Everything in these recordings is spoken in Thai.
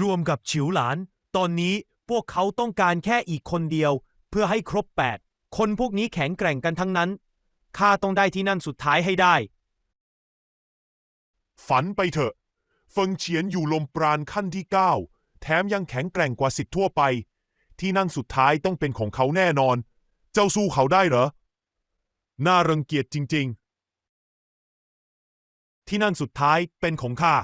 รวมกับฉิวหลาน ตอนนี้พวกเขาต้องการแค่อีกคนเดียว เพื่อให้ครบ 8 คนพวกนี้แข็งแกร่งกันทั้งนั้น ข้าต้องได้ที่นั่นสุดท้ายให้ได้ ฝันไปเถอะ เฟิงเฉียนอยู่ลมปราณขั้นที่ 9 แถมยังแข็งแกร่งกว่าสิทธิ์ทั่วไป ที่นั่งสุดท้ายต้องเป็นของเขาแน่นอน เจ้าสู้เขาได้เหรอ น่ารังเกียจจริง ๆ ที่นั่งสุดท้ายเป็นของข้า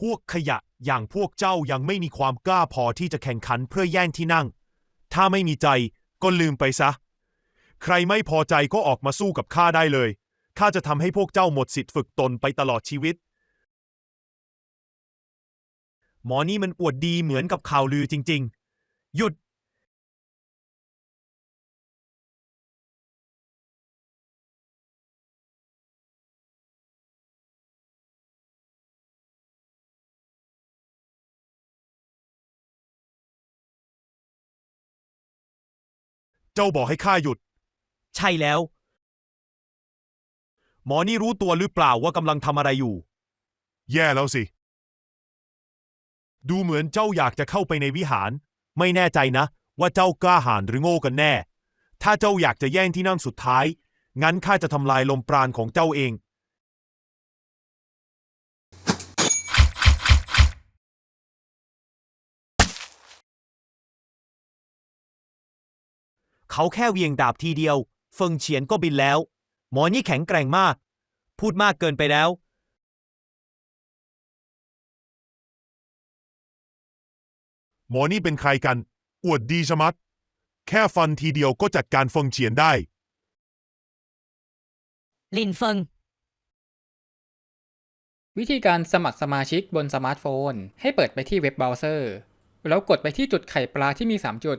พวกขยะอย่างพวกเจ้ายังไม่มีความกล้าพอที่จะแข่งขันเพื่อแย่งที่นั่ง ถ้าไม่มีใจก็ลืมไปซะ ใครไม่พอใจก็ออกมาสู้กับข้าได้เลย ข้าจะทำให้พวกเจ้าหมดสิทธิ์ฝึกตนไปตลอดชีวิต หมอนี่มันอวดดีเหมือนกับข่าวลือจริง ๆ หยุด เจ้าบอกให้ข้าหยุด ใช่แล้ว หมอนี่รู้ตัวหรือเปล่าว่ากำลังทำอะไรอยู่ แย่แล้วสิ ดูเหมือนเจ้าอยากจะเข้าไปในวิหาร ไม่แน่ใจนะ ว่าเจ้ากล้าหาญหรือโง่กันแน่ ถ้าเจ้าอยากจะแย่งที่นั่งสุดท้าย งั้นข้าจะทำลายลมปราณของเจ้าเอง เขาแค่เหวียงดาบทีเดียว เฟิงเฉียนก็บินแล้ว หมอนี่แข็งแกร่งมาก พูดมากเกินไปแล้ว หมอนี่เป็นใครกัน อวดดีชะมัด แค่ฟันทีเดียวก็จัดการเฟิงเฉียนได้ ลินเฟิง วิธีการสมัครสมาชิกบนสมาร์ทโฟน ให้เปิดไปที่เว็บเบราว์เซอร์ แล้วกดไปที่จุดไข่ปลาที่มี 3 จุด